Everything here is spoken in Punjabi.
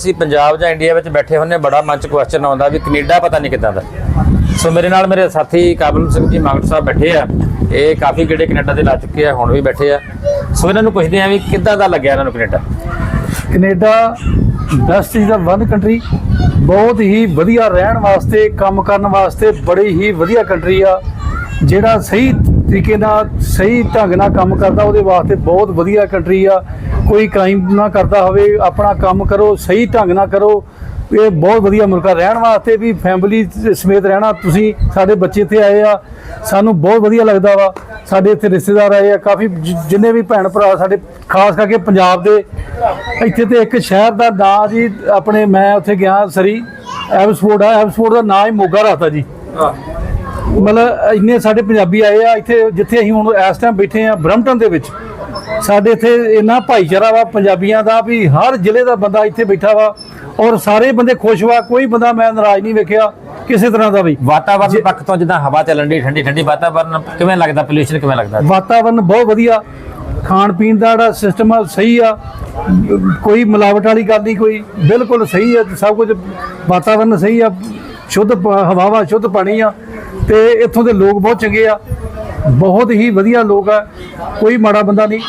ਅਸੀਂ ਪੰਜਾਬ ਜਾਂ ਇੰਡੀਆ ਵਿੱਚ ਬੈਠੇ ਹੁੰਨੇ ਬੜਾ ਮਨ ਚ ਕੁਐਸਚਨ ਆਉਂਦਾ ਵੀ ਕੈਨੇਡਾ ਪਤਾ ਨਹੀਂ ਕਿੱਦਾਂ ਦਾ। ਸੋ ਮੇਰੇ ਨਾਲ ਮੇਰੇ ਸਾਥੀ ਕਾਬਲ ਸਿੰਘ ਜੀ ਮਾਗੜ ਸਾਹਿਬ ਬੈਠੇ ਆ, ਇਹ ਕਾਫੀ ਗੇੜੇ ਕੈਨੇਡਾ ਦੇ ਲਾ ਚੁੱਕੇ ਆ, ਹੁਣ ਵੀ ਬੈਠੇ ਆ। ਸੋ ਇਹਨਾਂ ਨੂੰ ਪੁੱਛਦੇ ਆ ਵੀ ਕਿੱਦਾਂ ਦਾ ਲੱਗਿਆ ਇਹਨਾਂ ਨੂੰ Canada? Canada best is the one country ਬਹੁਤ ਹੀ ਵਧੀਆ ਰਹਿਣ ਵਾਸਤੇ, ਕੰਮ ਕਰਨ ਵਾਸਤੇ ਬੜੀ ਹੀ ਵਧੀਆ ਕੰਟਰੀ ਆ, ਜਿਹੜਾ ਸਹੀ ਤਰੀਕੇ ਨਾਲ ਸਹੀ ਢੰਗ ਨਾਲ ਕੰਮ ਕਰਦਾ, ਉਹਦੇ ਵਾਸਤੇ ਬਹੁਤ ਵਧੀਆ ਕੰਟਰੀ ਆ। ਕੋਈ ਕ੍ਰਾਈਮ ਨਾ ਕਰਦਾ ਹੋਵੇ, ਆਪਣਾ ਕੰਮ ਕਰੋ, ਸਹੀ ਢੰਗ ਨਾਲ ਕਰੋ। ਇਹ ਬਹੁਤ ਵਧੀਆ ਮੁਲਕ ਆ। ਰਹਿਣ ਵਾਸਤੇ ਵੀ ਫੈਮਿਲੀ ਸਮੇਤ ਰਹਿਣਾ, ਤੁਸੀਂ ਸਾਡੇ ਬੱਚੇ ਇੱਥੇ ਆਏ ਆ, ਸਾਨੂੰ ਬਹੁਤ ਵਧੀਆ ਲੱਗਦਾ ਵਾ। ਸਾਡੇ ਇੱਥੇ ਰਿਸ਼ਤੇਦਾਰ ਆਏ ਆ, ਕਾਫੀ ਜਿੰਨੇ ਵੀ ਭੈਣ ਭਰਾ ਸਾਡੇ, ਖਾਸ ਕਰਕੇ ਪੰਜਾਬ ਦੇ, ਇੱਥੇ ਤੇ ਇੱਕ ਸ਼ਹਿਰ ਦਾ ਨਾਂ ਜੀ, ਆਪਣੇ ਮੈਂ ਉੱਥੇ ਗਿਆ ਸਰੀ ਐਬਸਫੋਰਡ ਆ। ਐਬਸਫੋਰਡ ਦਾ ਨਾਂ ਹੀ ਮੋਗਾ ਰੱਖਤਾ ਜੀ। ਮਤਲਬ ਇੰਨੇ ਸਾਡੇ ਪੰਜਾਬੀ ਆਏ ਆ ਇੱਥੇ ਜਿੱਥੇ ਅਸੀਂ ਹੁਣ ਇਸ ਟਾਈਮ ਬੈਠੇ ਆ ਬ੍ਰਮਟਨ ਦੇ ਵਿੱਚ ਸਾਡੇ ਇੱਥੇ ਇੰਨਾ ਭਾਈਚਾਰਾ ਵਾ ਪੰਜਾਬੀਆਂ ਦਾ ਵੀ ਹਰ ਜ਼ਿਲ੍ਹੇ ਦਾ ਬੰਦਾ ਇੱਥੇ ਬੈਠਾ ਵਾ ਔਰ ਸਾਰੇ ਬੰਦੇ ਖੁਸ਼ ਵਾ ਕੋਈ ਬੰਦਾ ਮੈਂ ਨਾਰਾਜ਼ ਨਹੀਂ ਵੇਖਿਆ ਕਿਸੇ ਤਰ੍ਹਾਂ ਦਾ ਵੀ। ਵਾਤਾਵਰਨ ਪੱਖ ਤੋਂ ਜਿੱਦਾਂ ਹਵਾ ਚੱਲਣ ਦੀ ਠੰਡੀ ਠੰਡੀ ਵਾਤਾਵਰਨ ਕਿਵੇਂ ਲੱਗਦਾ ਪੋਲੂਸ਼ਨ ਕਿਵੇਂ ਲੱਗਦਾ? ਵਾਤਾਵਰਨ ਬਹੁਤ ਵਧੀਆ ਖਾਣ ਪੀਣ ਦਾ ਜਿਹੜਾ ਸਿਸਟਮ ਆ ਸਹੀ ਆ ਕੋਈ ਮਿਲਾਵਟ ਵਾਲੀ ਗੱਲ ਨਹੀਂ ਕੋਈ ਬਿਲਕੁਲ ਸਹੀ ਆ ਸਭ ਕੁਝ ਵਾਤਾਵਰਨ ਸਹੀ ਆ ਸ਼ੁੱਧ ਪ- ਸ਼ੁੱਧ ਪਾਣੀ ਆ ਤੇ ਇੱਥੋਂ ਦੇ ਲੋਕ ਬਹੁਤ ਚੰਗੇ ਆ। ਬਹੁਤ ਹੀ ਵਧੀਆ ਲੋਕ ਆ। ਕੋਈ ਮਾੜਾ ਬੰਦਾ ਨਹੀਂ।